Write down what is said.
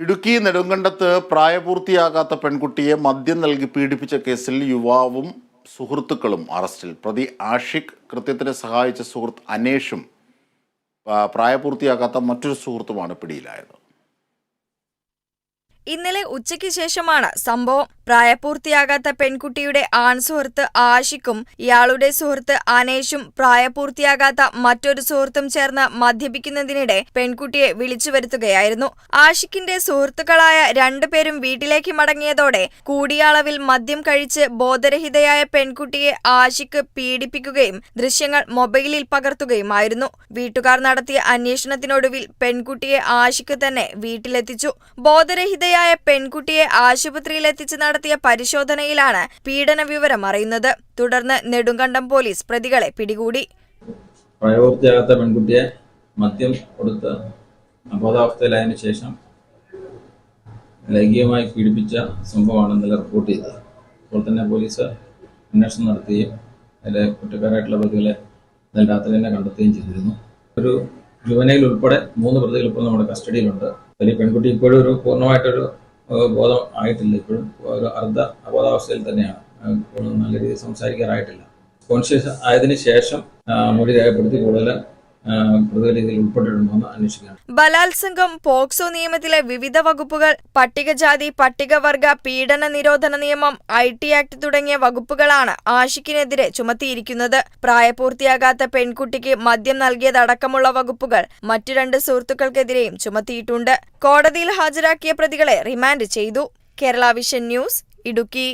ഇടുക്കി നെടുങ്കണ്ടത്ത് പ്രായപൂർത്തിയാകാത്ത പെൺകുട്ടിയെ മദ്യം നൽകി പീഡിപ്പിച്ച കേസിൽ യുവാവും സുഹൃത്തുക്കളും അറസ്റ്റിൽ. പ്രതി ആഷിഖ് കൃത്യത്തിന് സഹായിച്ച സുഹൃത്ത് അനേഷും പ്രായപൂർത്തിയാകാത്ത മറ്റൊരു സുഹൃത്തുമാണ് പിടിയിലായത്. ഇന്നലെ ഉച്ചയ്ക്ക് ശേഷമാണ് സംഭവം. പ്രായപൂർത്തിയാകാത്ത പെൺകുട്ടിയുടെ ആൺസുഹൃത്ത് ആഷിക്കും ഇയാളുടെ സുഹൃത്ത് അനേഷും പ്രായപൂർത്തിയാകാത്ത മറ്റൊരു സുഹൃത്തും ചേർന്ന് മദ്യപിക്കുന്നതിനിടെ പെൺകുട്ടിയെ വിളിച്ചു വരുത്തുകയായിരുന്നു. ആഷിക്കിന്റെ സുഹൃത്തുക്കളായ രണ്ടുപേരും വീട്ടിലേക്ക് മടങ്ങിയതോടെ കൂടിയ അളവിൽ മദ്യം കഴിച്ച് ബോധരഹിതയായ പെൺകുട്ടിയെ ആഷിക്ക് പീഡിപ്പിക്കുകയും ദൃശ്യങ്ങൾ മൊബൈലിൽ പകർത്തുകയുമായിരുന്നു. വീട്ടുകാർ നടത്തിയ അന്വേഷണത്തിനൊടുവിൽ പെൺകുട്ടിയെ ആഷിക്ക് തന്നെ വീട്ടിലെത്തിച്ചു. ബോധരഹിതയായ പെൺകുട്ടിയെ ആശുപത്രിയിലെത്തിച്ച് നടത്തിയ പരിശോധനയിലാണ് പീഡന വിവരം അറിയുന്നത്. തുടർന്ന് നെടുങ്കണ്ടം പോലീസ് പ്രതികളെ പിടികൂടി. പ്രായപൂർത്തിയാകാത്ത പെൺകുട്ടിയെ മദ്യം കൊടുത്ത് അബോധാവസ്ഥയിലായതിനു ശേഷം ലൈംഗികമായി പീഡിപ്പിച്ച സംഭവമാണ് ഇന്നലെ റിപ്പോർട്ട് ചെയ്തത്. അപ്പോൾ തന്നെ പോലീസ് അന്വേഷണം നടത്തുകയും അതിലെ കുറ്റക്കാരായിട്ടുള്ള പ്രതികളെ ഇന്നലെ രാത്രി തന്നെ കണ്ടെത്തുകയും ചെയ്തിരുന്നു. ഒരു ജുവനയിൽ ഉൾപ്പെടെ മൂന്ന് പ്രതികൾ ഇപ്പോൾ നമ്മുടെ കസ്റ്റഡിയിലുണ്ട്. അതിൽ പെൺകുട്ടി ഇപ്പോഴും ഒരു പൂർണമായിട്ടൊരു ബോധം ആയിട്ടില്ല. ഇപ്പോഴും ഒരു അർദ്ധ അബോധാവസ്ഥയിൽ തന്നെയാണ്. നല്ല രീതിയിൽ സംസാരിക്കാറായിട്ടില്ല. കോൺഷ്യസ് ആയതിനു ശേഷം മൊഴി രേഖപ്പെടുത്തി കൂടുതൽ ബലാത്സംഗം പോക്സോ നിയമത്തിലെ വിവിധ വകുപ്പുകൾ പട്ടികജാതി പട്ടികവർഗ പീഡന നിരോധന നിയമം ഐ ടി ആക്ട് തുടങ്ങിയ വകുപ്പുകളാണ് ആഷിഖിനെതിരെ ചുമത്തിയിരിക്കുന്നത്. പ്രായപൂർത്തിയാകാത്ത പെൺകുട്ടിക്ക് മദ്യം നൽകിയതടക്കമുള്ള വകുപ്പുകൾ മറ്റു രണ്ട് സുഹൃത്തുക്കൾക്കെതിരെയും ചുമത്തിയിട്ടുണ്ട്. കോടതിയിൽ ഹാജരാക്കിയ പ്രതികളെ റിമാൻഡ് ചെയ്തു. Kerala vision news Idukki.